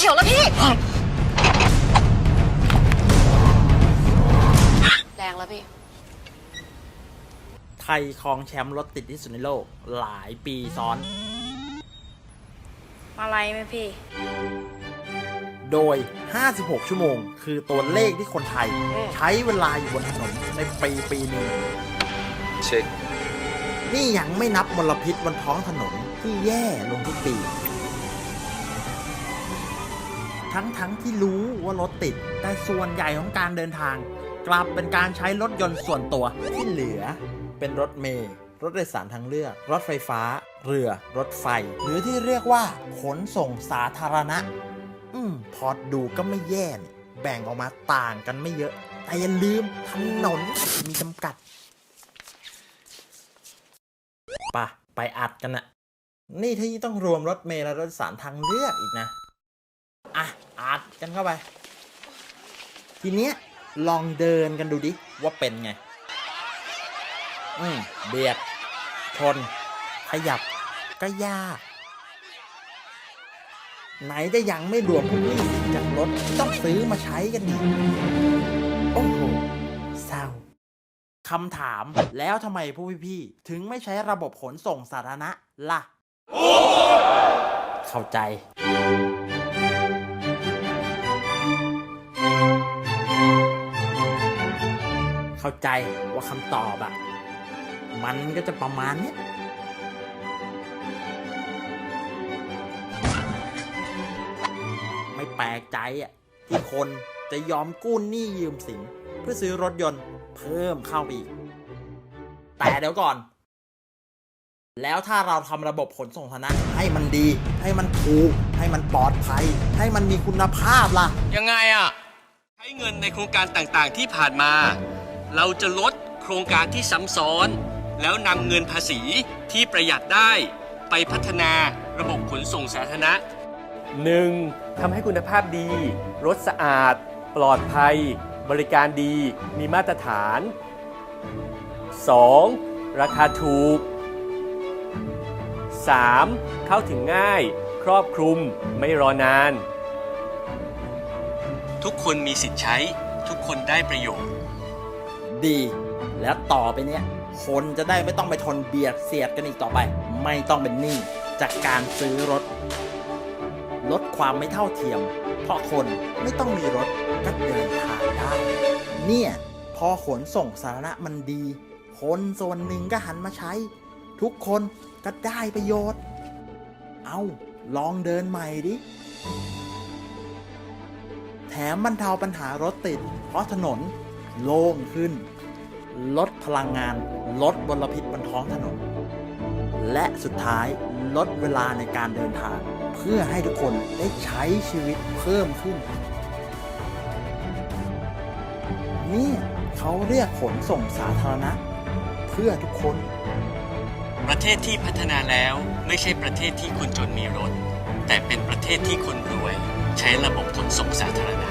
เขียวแล้วพี่ แรงแล้วพี่ ไทยครองแชมป์รถติดที่สุดในโลก หลายปีซ้อน อะไรไหมพี่ โดย 56 ชั่วโมง คือตัวเลขที่คนไทย ใช้เวลาอยู่บนถนนในปีปีหนึ่ง เช็ค นี่ยังไม่นับมลพิษบนท้องถนนที่แย่ลงทุกปี ทั้งทั้งที่รู้ว่ารถติด แต่ส่วนใหญ่ของการเดินทาง กลับเป็นการใช้รถยนต์ส่วนตัวที่เหลือ เป็นรถเมล์รถโดยสารทางเลือก รถไฟฟ้า เรือ รถไฟ หรือที่เรียกว่า ขนส่งสาธารณะ อืม พอดูก็ไม่แย่นี่แบ่งออกมาต่างกันไม่เยอะ แต่อย่าลืมถนนมีจำกัดปะไปอัดกันนะนี่ที่ต้องรวมรถเมล์และรถโดยสารทางเลือกอีกนะ กันเข้าไป ทีเนี้ยลองเดินกันดูดิ ว่าเป็นไง อืมเบียด ชน ขยับ ก็ยาก ไหนจะยังไม่รวมพวกนี้จากรถต้องซื้อมาใช้กันอีกโอ้โหเศร้าคำถามแล้วทำไมผู้พี่ๆถึงไม่ใช้ระบบขนส่งสาธารณะล่ะ เข้าใจ เข้าใจว่าคำตอบอะมันก็จะประมาณนี้ไม่แปลกใจอะที่คนจะยอมกู้หนี้ยืมสิน เพื่อซื้อรถยนต์เพิ่มเข้าไปอีก แต่เดี๋ยวก่อน แล้วถ้าเราทำระบบขนส่งสาธารณะให้มันดี ให้มันถูก ให้มันปลอดภัย ให้มันมีคุณภาพล่ะ ยังไงอะ ใช้เงินในโครงการต่างๆที่ผ่านมา เราจะลดโครงการที่ซ้ำซ้อน แล้วนำเงินภาษีที่ประหยัดได้ไปพัฒนาระบบขนส่งสาธารณะ 1. ทำให้คุณภาพดี รถสะอาด ปลอดภัย บริการดี มีมาตรฐาน 2. ราคาถูก 3. เข้าถึงง่าย ครอบคลุม ไม่รอนาน ทุกคนมีสิทธิ์ใช้ ทุกคนได้ประโยชน์ ดี แล้วต่อไปเนี้ยคนจะได้ไม่ต้องไปทนเบียดเสียดกันอีกต่อไป ไม่ต้องเป็นหนี้จากการซื้อรถ ลดความไม่เท่าเทียม เพราะคนไม่ต้องมีรถก็เดินทางได้ เนี่ยพอขนส่งสาธารณะมันดี คนส่วนหนึ่งก็หันมาใช้ ทุกคนก็ได้ประโยชน์ เอาลองเดินใหม่ดิ แถมบรรเทาปัญหารถติด เพราะถนน โล่งขึ้น ลดพลังงาน ลดมลพิษบนท้องถนน และสุดท้ายลดเวลาในการเดินทาง เพื่อให้ทุกคนได้ใช้ชีวิตเพิ่มขึ้น นี่เขาเรียกขนส่งสาธารณะ เพื่อทุกคน ประเทศที่พัฒนาแล้วไม่ใช่ประเทศที่คนจนมีรถ แต่เป็นประเทศที่คนรวย ใช้ระบบขนส่งสาธารณะ